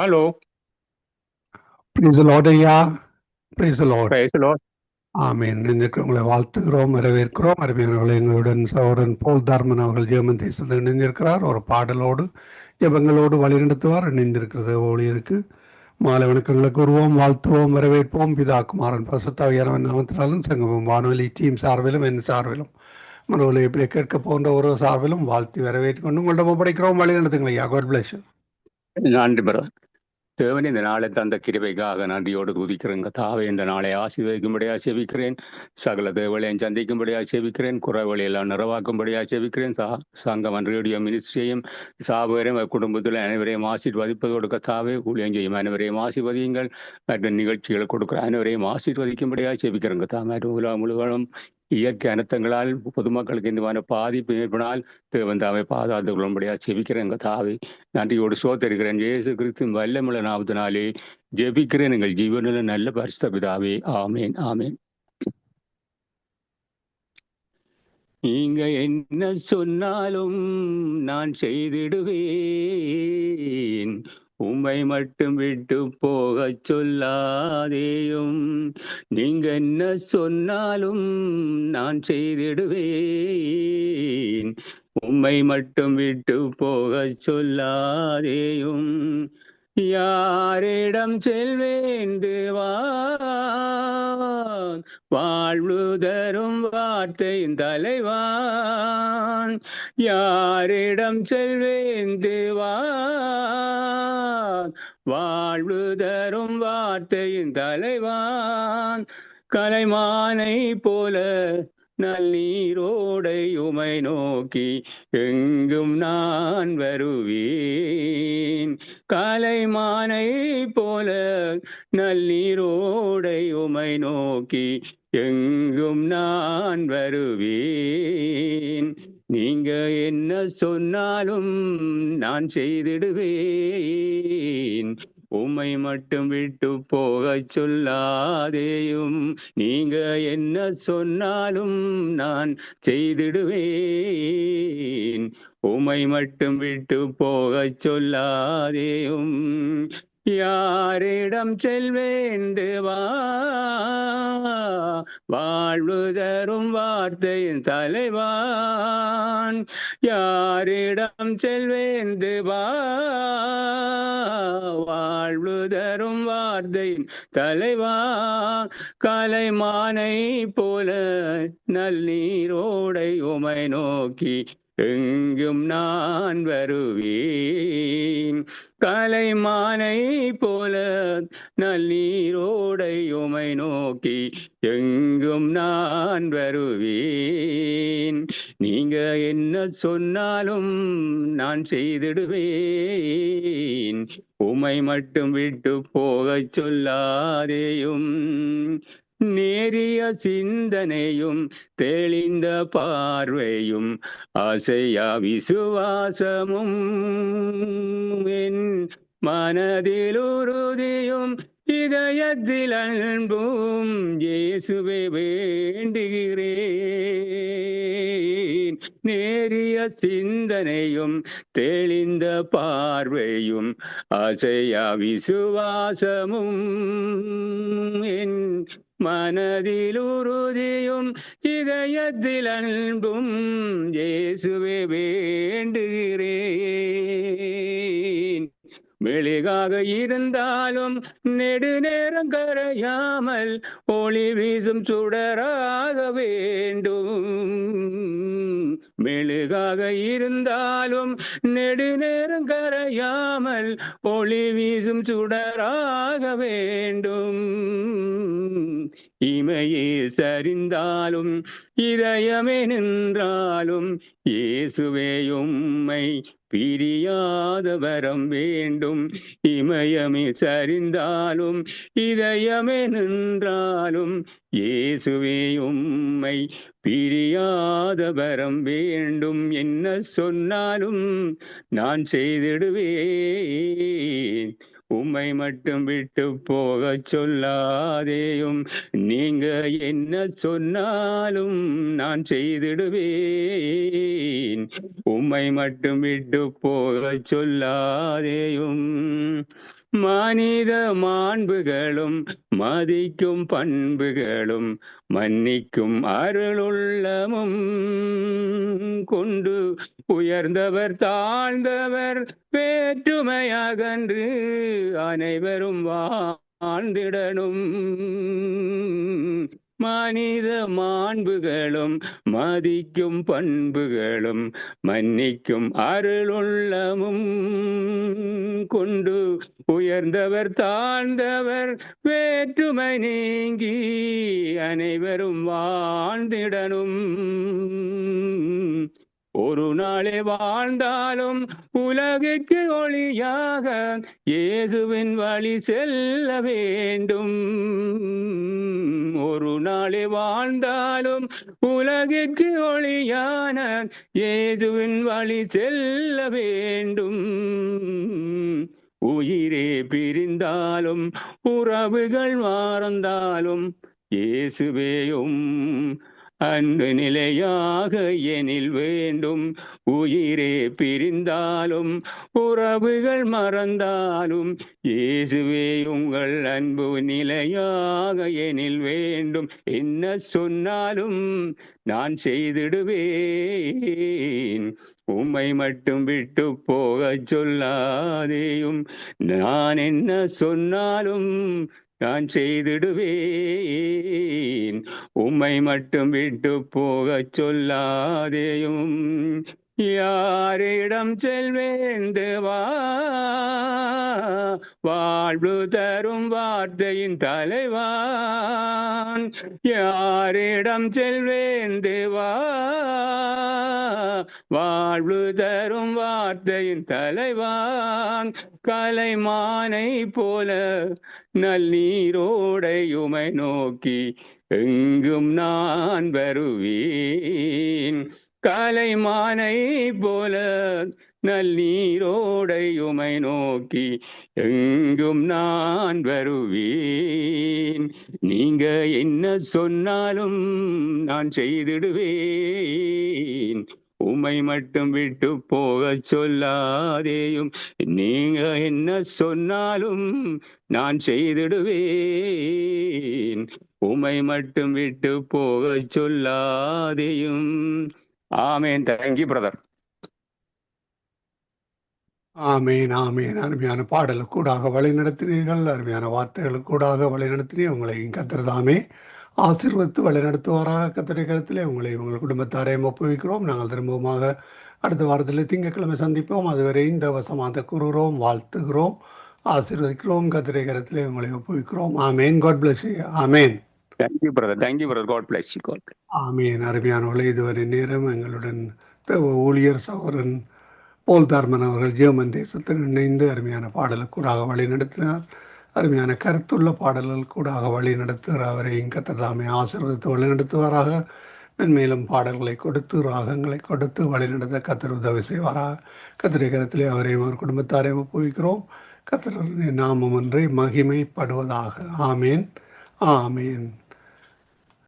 Hello Praise the Lord ஐயா. Praise the Lord. Praise Lord amen. இணைந்திருக்கிறவங்களை வாழ்த்துகிறோம் வரவேற்கிறோம். அருமையானவர்களை எங்களுடன் சகோதரன் போல் தர்மன் அவர்கள் ஜெர்மன் தேசத்தில் இணைந்திருக்கிறார். ஒரு பாடலோடு ஜெபங்களோடு வழிநடத்துவார் இணைந்திருக்கிறது ஊழியருக்கு. மாலை வணக்கங்களை கூறுவோம் வாழ்த்துவோம் வரவேற்போம். பிதா குமாரன் பசுத்தாவியானவன் நாமத்தினாலும் சங்கமம் வானொலி டீம் சார்பிலும் என் சார்பிலும் மனோலை எப்படி கேட்க போன்ற ஒரு சார்பிலும் வாழ்த்தி வரவேற்று கொண்டு உங்களிடம் ஒப்படைக்கிறோம். வழி நடத்துங்கள் ஐயா. காட் பிளஸ் நன்றி பிரதர். தேவன் இந்த நாளை தந்த கிருபைக்காக நன்றியோடு துதிக்கிறேன். தாவே இந்த நாளை ஆசீர்வதிக்கும்படியாக செவிக்கிறேன் சகல தேவலையும் சந்திக்கும்படியாக செவிக்கிறேன் குறைவழி எல்லாம் நிறைவாக்கும்படியாக செவிக்கிறேன் சா சங்கம் ரேடியோ மினிஸ்ட்ரியையும் சாபகரையும் குடும்பத்தில் அனைவரையும் ஆசீர்வதிப்பதோடு கத்தாவே ஊழியம் செய்யும் அனைவரையும் ஆசீர்வதியுங்கள். மற்ற நிகழ்ச்சிகளை கொடுக்குற அனைவரையும் ஆசீர்வதிக்கும்படியாக செவிக்கிறேங்க தா மற்ற உலகம் முழுவதும் இயற்கை அனர்த்தங்களால் பொதுமக்களுக்கு இந்த பாதிப்பு ஏற்படால் தேவந்தாவை பாதாந்து கொள்ளும்படியா கொள்ளும்படியாக தாவை நன்றியோடு சோத்தருக்கிறேன். இயேசு கிறிஸ்துவின் வல்லமுள்ள நாமத்தினாலே ஜெபிக்கிறேன். எங்கள் ஜீவனில் நல்ல பரிசுத்த பிதாவே. ஆமேன் ஆமேன். நீங்க என்ன சொன்னாலும் நான் செய்திடுவேன். உம்மை மட்டும் விட்டு போக சொல்லாதேயும். நீங்க என்ன சொன்னாலும் நான் செய்திடுவேன். உம்மை மட்டும் விட்டு போக சொல்லாதேயும். யாரிடம் செல்வேன் வாழ்வுதரும் வாழ்வு வார்த்தையின் தலைவான். யாரிடம் செல்வேன் தேவா வாழ்வு தரும் வார்த்தையின் தலைவான். கலைமானை போல நல்லீரோடையுமை நோக்கி எங்கும் நான் வருவேன். கலைமானை போல நல்லீரோடையுமை நோக்கி எங்கும் நான் வருவேன். நீங்க என்ன சொன்னாலும் நான் செய்திடுவேன். உம்மை மட்டும் விட்டு போகச் சொல்லாதேயும். நீங்க என்ன சொன்னாலும் நான் செய்திடுவேன். உம்மை மட்டும் விட்டு போகச் சொல்லாதேயும். யாரிடம் செல்வேன் வாழ்வு தரும் வார்த்தையின் தலைவா? யாரிடம் செல்வேந்து வாழ்வு தரும் வார்த்தையின் தலைவா கலைமானை போல நல்லீரோடை உமை நோக்கி எங்கும் நான் வருவேன். கலைமானை போல நல்லீரோடை உமை நோக்கி எங்கும் நான் வருவேன். நீங்க என்ன சொன்னாலும் நான் செய்திடுவேன். உமை மட்டும் விட்டு போகச் சொல்லாதேயும் நேரிய சிந்தனையும் தெளிந்த பார்வையும் அசையா விசுவாசமும் என் மனதில் உறுதியும் இதயத்தில் அன்பும் இயேசுவை வேண்டுகிறேன். நேரிய சிந்தனையும் தெளிந்த பார்வையும் அசையா விசுவாசமும் என் மனதில் உறுதியும் இதயத்தில் அன்பும் இயேசுவே வேண்டுகிறேன். மெளிகாக இருந்தாலும் நெடுநேரம் கரையாமல் ஒளி வீசும் சுடராக வேண்டும். மெழுகாக இருந்தாலும் நெடுநேரம் கரையாமல் ஒளி வீசும் சுடராக வேண்டும். இமையே சரிந்தாலும் இதயமே நின்றாலும் இயேசுவே உம்மை பிரியாத வரம் வேண்டும். இமயமே சரிந்தாலும் இதயமே நின்றாலும் இயேசுவே உம்மை பிரியாத வரம் வேண்டும். என்ன சொன்னாலும் நான் செய்திடுவேன். உம்மை மட்டும் விட்டு போக சொல்லாதேயும். நீங்க என்ன சொன்னாலும் நான் செய்திடுவேன். உம்மை மட்டும் விட்டு போக சொல்லாதேயும். மனித மாண்புகளும் மதிக்கும் பண்புகளும் மன்னிக்கும் அருளுள்ளமும். கொண்டு உயர்ந்தவர் தாழ்ந்தவர் வேற்றுமையாகன்று அனைவரும் வாழ்ந்திடனும் மனித மாண்புகளும் மதிக்கும் பண்புகளும் மன்னிக்கும் அருளுள்ளமும் கொண்டு உயர்ந்தவர் தாழ்ந்தவர் வேற்றுமை நீங்கி அனைவரும் வாழ்ந்திடனும் ஒரு நாளே வாழ்ந்தாலும் உலகுக்கு ஒளியாக இயேசுவின் வழி செல்ல வேண்டும். ஒரு நாளே வாழ்ந்தாலும் உலகிற்கு ஒளியான இயேசுவின் வழி செல்ல வேண்டும். உயிரே பிரிந்தாலும் உறவுகள் மறந்தாலும் இயேசுவேயும் அன்பு நிலையாக எனில் வேண்டும். உயிரே பிரிந்தாலும் உறவுகள் மறந்தாலும் இயேசுவே உங்கள் அன்பு நிலையாக எனில் வேண்டும். என்ன சொன்னாலும் நான் செய்திடுவேன். உம்மை மட்டும் விட்டு போகச் சொல்லாதேயும் நான் என்ன சொன்னாலும் நான் செய்திடுவேன். உம்மை மட்டும் விட்டு போகச் சொல்லாதேயும். யாரிடம் செல்வேன் தேவா? வாழ்வு தரும் வார்த்தையின் தலைவான். யாரிடம் செல்வேன் தேவா? வாழ்வு தரும் வார்த்தையின் தலைவான். கலைமானை போல நல்லீரோடையுமை நோக்கி எங்கும் நான் வருவேன். கலைமானை போல நல்லீரோடையுமை நோக்கி எங்கும் நான் வருவேன். நீங்க என்ன சொன்னாலும் நான் செய்திடுவேன். உமை மட்டும் விட்டு போக சொல்லாதேயும் நீங்க என்ன சொன்னாலும் நான் செய்திடுவேன். உமை மட்டும் விட்டு போக சொல்லாதேயும். ஆமேன். தேங்க்யூ பிரதர் ஆமேன் ஆமேன். அருமையான பாடலுக்கூடாக வழி நடத்தினீர்கள். அருமையான வார்த்தைகளுக்கூடாக வழி நடத்தினீர். உங்களை கத்திரதாமே ஆசீர்வத்து வழிநடத்துவாராக கத்தரை கருத்திலே உங்களை உங்கள் குடும்பத்தாரையும் ஒப்புவிக்கிறோம். நாங்கள் திரும்பவுமாக அடுத்த வாரத்தில் திங்கட்கிழமை சந்திப்போம். அதுவரை இந்த வசமாக கூறுகிறோம் வாழ்த்துகிறோம் ஆசீர்வதிக்கிறோம். கத்தரை கருத்திலே உங்களை ஒப்புவிக்கிறோம். Amen. God bless amen. Thank you brother thank you brother God bless amen. அருமையானவர்களே இதுவரை நேரம் எங்களுடன் ஊழியர் சகோதரன் போல் தார்மன் அவர்கள் ஜெர்மன் தேசத்தில் இணைந்து அருமையான பாடலுக்கூடாக வழி நடத்தினார். அருமையான கருத்துள்ள பாடல்கள் கூடாக வழி நடத்துகிற அவரை இங்கத்ததாமே ஆசீர்வதித்து வழி நடத்துவாராக. மென்மேலும் பாடல்களை கொடுத்து ராகங்களை கொடுத்து வழிநடத்த கத்தர் உதவி செய்வாராக. கத்திரை கருத்திலே அவரையும் அவர் குடும்பத்தாரையும் ஒப்புவிக்கிறோம். கத்தர் நாமம் ஒன்றே மகிமைப்படுவதாக. ஆமேன். ஆமேன்.